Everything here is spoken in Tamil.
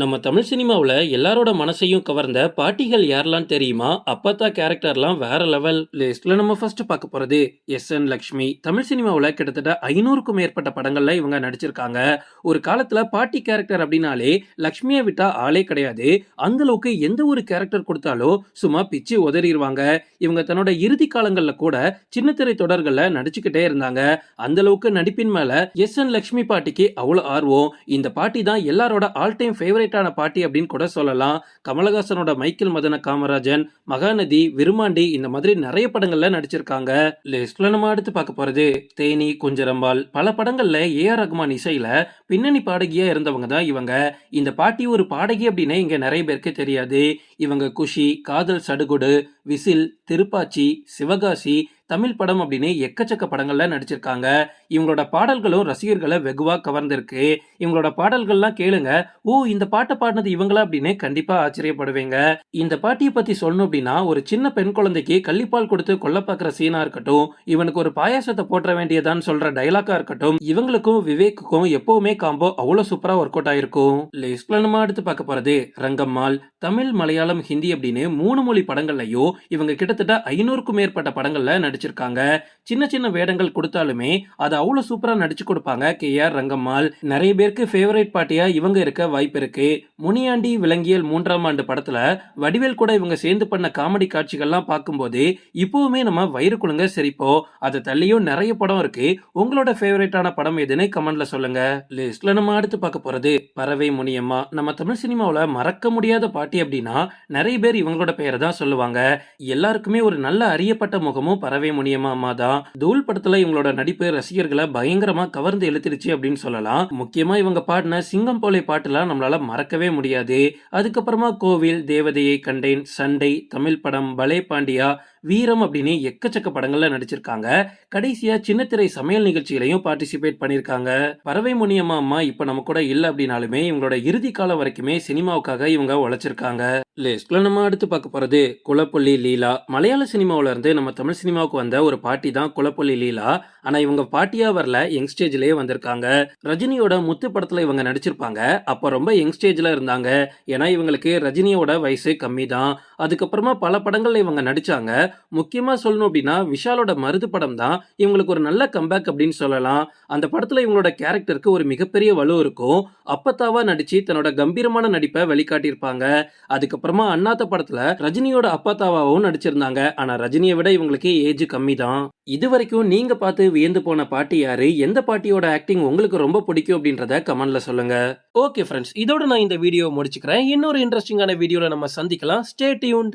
நம்ம தமிழ் சினிமாவில் எல்லாரோட மனசையும் கவர்ந்த பாட்டிகள் யாரெல்லாம் தெரியுமா? அப்பத்தா கேரக்டர்லாம் வேற லெவல். லிஸ்ட்ல நம்ம ஃபர்ஸ்ட் பார்க்க போறது எஸ் என் லக்ஷ்மி. தமிழ் சினிமாவில் கிட்டத்தட்ட ஐநூறுக்கும் மேற்பட்ட படங்கள்ல இவங்க நடிச்சிருக்காங்க. ஒரு காலத்துல பாட்டி கேரக்டர் அப்படின்னாலே லக்ஷ்மியை விட்டா ஆளே கிடையாது. அந்த அளவுக்கு எந்த ஒரு கேரக்டர் கொடுத்தாலும் சும்மா பிச்சு உதறிடுவாங்க இவங்க தன்னோட இறுதி காலங்களில் கூட சின்ன திரை நடிச்சுக்கிட்டே இருந்தாங்க. அந்த அளவுக்கு நடிப்பின் மேல எஸ் என் லக்ஷ்மி பாட்டிக்கு அவ்வளோ ஆர்வம். இந்த பாட்டி தான் எல்லாரோட ஆல் டைம் ஃபேவரட் ஃபேவரேட்டான பாட்டி அப்படின்னு கூட சொல்லலாம். கமலஹாசனோட மைக்கேல் மதன காமராஜன் மகாநதி விருமாண்டி இந்த மாதிரி நிறைய படங்கள்ல நடிச்சிருக்காங்க. லிஸ்ட்ல நம்ம அடுத்து பார்க்க போறது தேனி குஞ்சரம்பால் பல படங்கள்ல ஏ ஆர் ரகுமான் இசையில பின்னணி பாடகியா இருந்தவங்க தான் இவங்க. இந்த பாட்டி ஒரு பாடகி அப்படின்னு இங்க நிறைய பேருக்கு தெரியாது. இவங்க குஷி காதல் சடுகுடு விசில் திருப்பாச்சி சிவகாசி தமிழ் படம் அப்படின்னு எக்கச்சக்க படங்கள்ல நடிச்சிருக்காங்க. இவங்களோட பாடல்களும் ரசிகர்களை வெகுவா கவர்ந்திருக்கு. இவங்களோட பாடல்கள்லாம் கேளுங்க. ஓ இந்த பாட்டை பாடினது இவங்களா அப்படின்னு கண்டிப்பா ஆச்சரியப்படுவீங்க. இந்த பாட்டியை பத்தி சொல்லணும் அப்படின்னா ஒரு சின்ன பெண் குழந்தைக்கு கள்ளிப்பால் கொடுத்து கொல்ல பாக்குற சீனா இருக்கட்டும் இவனுக்கு ஒரு பாயாசத்தை போற்ற வேண்டியதான்னு சொல்ற டைலாக்கா இருக்கட்டும் இவங்களுக்கும் விவேக்குக்கும் எப்பவுமே காம்போ அவ்வளவு சூப்பரா ஒர்க் அவுட் ஆயிருக்கும். லிஸ்ட்ல நம்ம அடுத்து பார்க்க போறது ரங்கம்மாள் தமிழ் மலையாளம் ஹிந்தி அப்படின்னு மூணு மொழி படங்கள்லயும் இவங்க கிட்டத்தட்ட ஐநூறுக்கும் மேற்பட்ட படங்கள்ல நடிச்சிருக்காங்க சின்ன சின்ன வேடங்கள் கொடுத்தாலுமே அது அவ்வளோ சூப்பராக நடிச்சு கொடுப்பாங்க. K R Rangammal. நிறைய பேருக்கு ஃபேவரேட் பாட்டியா இவங்க இருக்க வாய்ப்பு இருக்கு. முனியாண்டி விலங்கியல் மூன்றாம் ஆண்டு படத்துல வடிவேல் கூட இவங்க சேர்ந்து பண்ண காமெடி காட்சிகள்லாம் பார்க்கும்போது இப்போவுமே நம்ம வயிறு குழுங்க சிரிப்போம். அதை தள்ளியும் நிறைய படம் இருக்கு. உங்களோட ஃபேவரேட்டான படம் எதுன்னு கமெண்ட்ல சொல்லுங்க. லிஸ்ட்ல நம்ம அடுத்து பார்க்க போறது பறவை முனியம்மா. நம்ம தமிழ் சினிமாவில் மறக்க முடியாத பாட்டி அப்படின்னா நிறைய பேர் இவங்களோட பெயரை தான் சொல்லுவாங்க. எல்லாருக்குமே ஒரு நல்ல அறியப்பட்ட முகமும் பறவை முனியம்மா அம்மா தான் தூள் படத்துல இவங்களோட நடிப்பு ரசிகர்களை பயங்கரமா கவர்ந்து இழுத்துருச்சு அப்படின்னு சொல்லலாம். முக்கியமா இவங்க பாடின சிங்கம் போலே பாட்டுலாம் நம்மளால மறக்கவே முடியாது. அதுக்கப்புறமா கோவில் தேவதையை கண்டேன் சண்டை தமிழ் படம் பலே பாண்டியா வீரம் அப்படின்னு எக்கச்சக்க படங்கள்ல நடிச்சிருக்காங்க. கடைசியா சின்னத்திரை சமையல் நிகழ்ச்சியிலையும் பார்ட்டிசிபேட் பண்ணியிருக்காங்க பறவை முனியம்மா அம்மா இப்ப நம்ம கூட இல்ல அப்படின்னாலுமே இவங்களோட இறுதி காலம் வரைக்குமே சினிமாவுக்காக இவங்க உழைச்சிருக்காங்க. லிஸ்ட்ல நம்ம அடுத்து பார்க்க போறது குலப்பள்ளி லீலா. மலையாள சினிமாவில இருந்து நம்ம தமிழ் சினிமாவுக்கு வந்த ஒரு பாட்டி தான் குளப்பள்ளி லீலா. ஆனா இவங்க பாட்டியா வரல யங் ஸ்டேஜ்லயே வந்திருக்காங்க. ரஜினியோட முத்து படத்துல இவங்க நடிச்சிருப்பாங்க. அப்ப ரொம்ப யங் ஸ்டேஜ்ல இருந்தாங்க. ஏன்னா இவங்களுக்கு ரஜினியோட வயசு கம்மி தான் அதுக்கப்புறமா பல படங்கள்ல இவங்க நடிச்சாங்க. முக்கியமாக சொல்லணும் அப்படின்னா விஷாலோட மருது படம் தான். இவங்களுக்கு ஒரு நல்ல கம்பேக் அப்படின்னு சொல்லலாம். அந்த படத்தில் இவங்களோட கேரக்டருக்கு ஒரு மிகப்பெரிய வலு இருக்கும். அப்பத்தாவா நடிச்சு தன்னோட கம்பீரமான நடிப்பை வெளிக்காட்டியிருப்பாங்க அதுக்கப்புறமா அண்ணாத்த படத்தில் ரஜினியோட அப்பத்தாவாவும் நடிச்சிருந்தாங்க. ஆனால் ரஜினியை விட இவங்களுக்கு ஏஜ் கம்மி தான். இது வரைக்கும் நீங்கள் பார்த்து வியந்து போன பாட்டி யாரு? எந்த பாட்டியோட ஆக்டிங் உங்களுக்கு ரொம்ப பிடிக்கும் அப்படின்றத கமெண்ட்ல சொல்லுங்க. ஓகே ஃப்ரெண்ட்ஸ் இதோட நான் இந்த வீடியோ முடிச்சுக்கிறேன். இன்னொரு இன்ட்ரெஸ்டிங்கான வீடியோவில் நம்ம சந்திக்கலாம். Stay tune